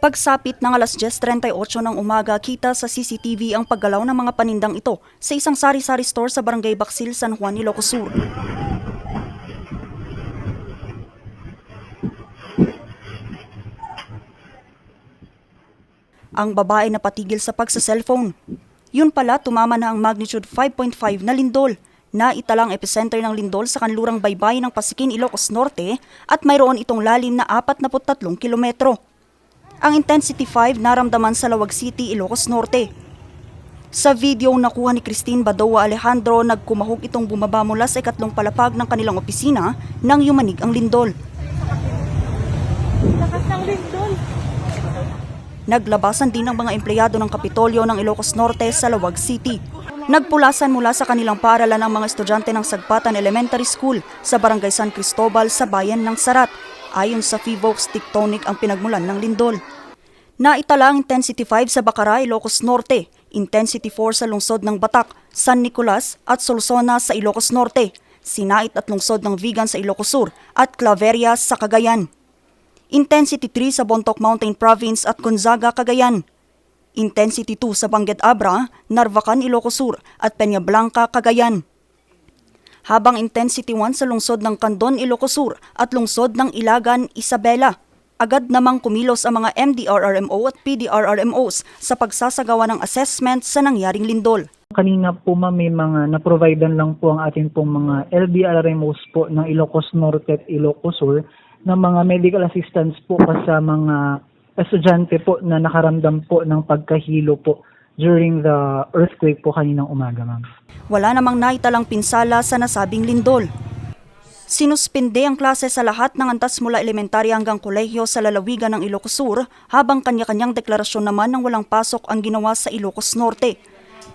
Pagsapit ng alas 10.38 ng umaga, kita sa CCTV ang paggalaw ng mga panindang ito sa isang sari-sari store sa Barangay Baksil, San Juan, Ilocos Sur. Ang babae na patigil sa pagsa-cellphone. Yun pala, tumama na ang magnitude 5.5 na lindol na italang epicenter ng lindol sa kanlurang baybay ng Pasikin, Ilocos Norte at mayroon itong lalim na 43 kilometro. Ang intensity 5 naramdaman sa Lawag City, Ilocos Norte. Sa video nakuha ni Christine Badoa Alejandro, nagkumahog itong bumaba mula sa ikatlong palapag ng kanilang opisina nang yumanig ang lindol. Lakas ng lindol. Naglabasan din ang mga empleyado ng Kapitolyo ng Ilocos Norte sa Lawag City. Nagpulasan mula sa kanilang paaralan ang mga estudyante ng Sagpatan Elementary School sa Barangay San Cristobal sa bayan ng Sarat. Ayon sa FIVOX, tectonic ang pinagmulan ng lindol. Naitala ang Intensity 5 sa Bacara, Ilocos Norte, Intensity 4 sa lungsod ng Batak, San Nicolas at Solsona sa Ilocos Norte, Sinait at lungsod ng Vigan sa Ilocos Sur at Claveria sa Cagayan. Intensity 3 sa Bontoc Mountain Province at Gonzaga, Cagayan. Intensity 2 sa Bangged Abra, Narvacan, Ilocos Sur at Peña Blanca, Cagayan. Habang Intensity 1 sa lungsod ng Candon, Ilocos Sur at lungsod ng Ilagan, Isabela. Agad namang kumilos ang mga MDRRMO at PDRRMOs sa pagsasagawa ng assessment sa nangyaring lindol. Kanina po ma'am may mga na-providean lang po ang ating pong mga LBRMOs po ng Ilocos Norte at Ilocos Sur ng mga medical assistance po sa mga estudyante po na nakaramdam po ng pagkahilo po during the earthquake po kaninang umaga ma'am. Wala namang naitalang pinsala sa nasabing lindol. Sinuspinde ang klase sa lahat ng antas mula elementarya hanggang kolehiyo sa lalawigan ng Ilocos Sur habang kanya-kanyang deklarasyon naman ng walang pasok ang ginawa sa Ilocos Norte.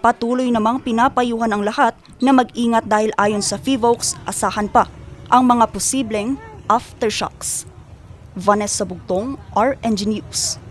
Patuloy namang pinapayuhan ang lahat na mag-ingat dahil ayon sa FIVOX, asahan pa ang mga posibleng aftershocks. Vanessa Bugtong, RNG News.